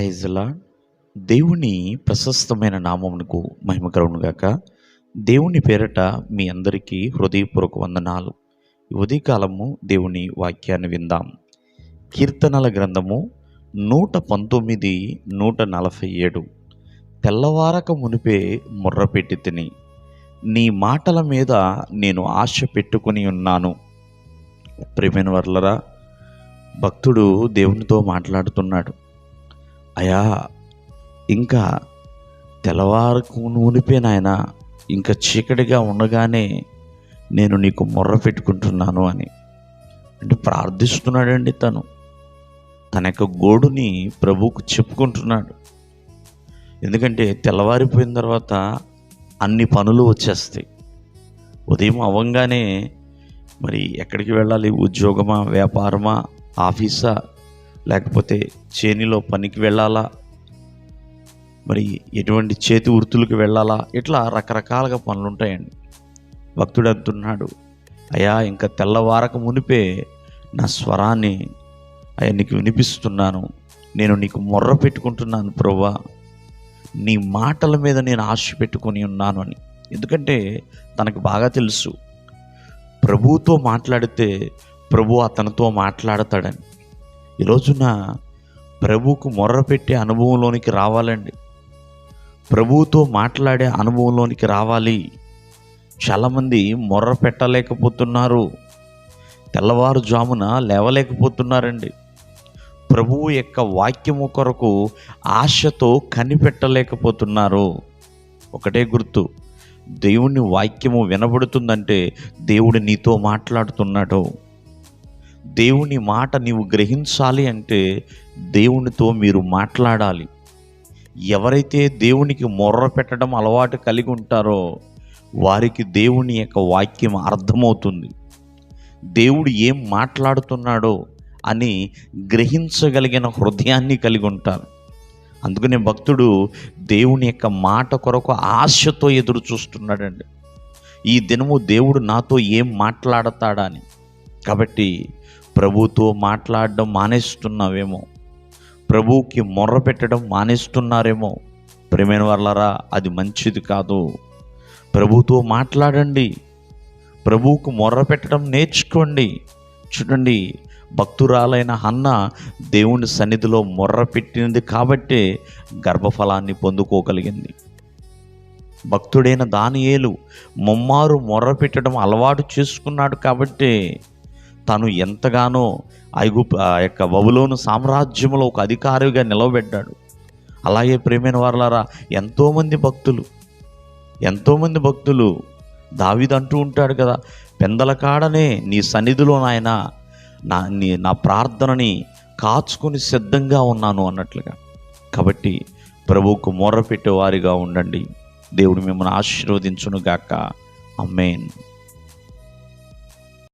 ప్రైజ్లా దేవుని ప్రశస్తమైన నామమునకు మహిమ దేవుని పేరట మీ అందరికీ హృదయపూర్వక వందనాలు. ఉదయకాలము దేవుని వాక్యాన్ని విందాం. కీర్తనల గ్రంథము నూట పంతొమ్మిది నూట నలభై ఏడు. తెల్లవారక మునిపే ముర్రపెట్టి తిని నీ మాటల మీద నేను ఆశ పెట్టుకుని ఉన్నాను. ప్రేమైన వర్లరా భక్తుడు దేవునితో మాట్లాడుతున్నాడు. అయా ఇంకా తెల్లవారుకు నూనిపోయినాయన ఇంకా చీకటిగా ఉండగానే నేను నీకు మొర్ర పెట్టుకుంటున్నాను అని. అంటే ప్రార్థిస్తున్నాడండి తను. తన యొక్క గోడుని ప్రభువుకు చెప్పుకుంటున్నాడు. ఎందుకంటే తెల్లవారిపోయిన తర్వాత అన్ని పనులు వచ్చేస్తాయి. ఉదయం అవ్వంగానే మరి ఎక్కడికి వెళ్ళాలి? ఉద్యోగమా? వ్యాపారమా? ఆఫీసా? లేకపోతే చేనిలో పనికి వెళ్ళాలా? మరి ఎటువంటి చేతి వృత్తులకు వెళ్ళాలా? ఇట్లా రకరకాలుగా పనులు ఉంటాయండి. భక్తుడు అంటున్నాడు అయ్యా ఇంకా తెల్లవారక మునిపే నా స్వరాన్ని అయ్యా నీకు వినిపిస్తున్నాను. నేను నీకు మొర్ర పెట్టుకుంటున్నాను ప్రభా నీ మాటల మీద నేను ఆశ పెట్టుకొని ఉన్నాను అని. ఎందుకంటే తనకు బాగా తెలుసు ప్రభువుతో మాట్లాడితే ప్రభు అతనితో మాట్లాడతాడని. ఈ రోజున ప్రభువుకు మొర్ర పెట్టే అనుభవంలోనికి రావాలండి. ప్రభువుతో మాట్లాడే అనుభవంలోనికి రావాలి. చాలామంది మొర్ర పెట్టలేకపోతున్నారు. తెల్లవారుజామున లేవలేకపోతున్నారండి. ప్రభువు యొక్క వాక్యము కొరకు ఆశతో కనిపెట్టలేకపోతున్నారు. ఒకటే గుర్తు దేవుని వాక్యము వినబడుతుందంటే దేవుడు నీతో మాట్లాడుతున్నాడు. దేవుని మాట నీవు గ్రహించాలి అంటే దేవునితో మీరు మాట్లాడాలి. ఎవరైతే దేవునికి మొర్ర పెట్టడం అలవాటు కలిగి ఉంటారో వారికి దేవుని యొక్క వాక్యం అర్థమవుతుంది. దేవుడు ఏం మాట్లాడుతున్నాడో అని గ్రహించగలిగిన హృదయాన్ని కలిగి ఉంటారు. అందుకనే భక్తుడు దేవుని యొక్క మాట కొరకు ఆశతో ఎదురు చూస్తున్నాడండి. ఈ దినము దేవుడు నాతో ఏం మాట్లాడతాడా అని కాబట్టి ప్రభుతో మాట్లాడడం మానేస్తున్నావేమో. ప్రభువుకి మొర్ర పెట్టడం మానేస్తున్నారేమో. ప్రేమైన వాళ్ళరా అది మంచిది కాదు. ప్రభుతో మాట్లాడండి. ప్రభువుకు మొర్ర పెట్టడం నేర్చుకోండి. చూడండి భక్తురాలైన హన్న దేవుని సన్నిధిలో మొర్ర పెట్టినది కాబట్టే గర్భఫలాన్ని పొందుకోగలిగింది. భక్తుడైన దానియేలు ముమ్మారు మొర్ర పెట్టడం అలవాటు చేసుకున్నాడు కాబట్టే తను ఎంతగానో ఐగు ఆ యొక్క బబులోను సామ్రాజ్యంలో ఒక అధికారిగా నిలవబెట్టాడు అలాగే ప్రేమైన వారలారా ఎంతోమంది భక్తులు ఎంతోమంది భక్తులు దావిది అంటూ ఉంటాడు కదా పెందల కాడనే నీ సన్నిధిలో నాయన నా నీ నా ప్రార్థనని కాచుకొని సిద్ధంగా ఉన్నాను అన్నట్లుగా. కాబట్టి ప్రభువుకు మొర్ర పెట్టేవారిగా ఉండండి. దేవుడు మిమ్మల్ని ఆశీర్వదించును గాక అమ్మేన్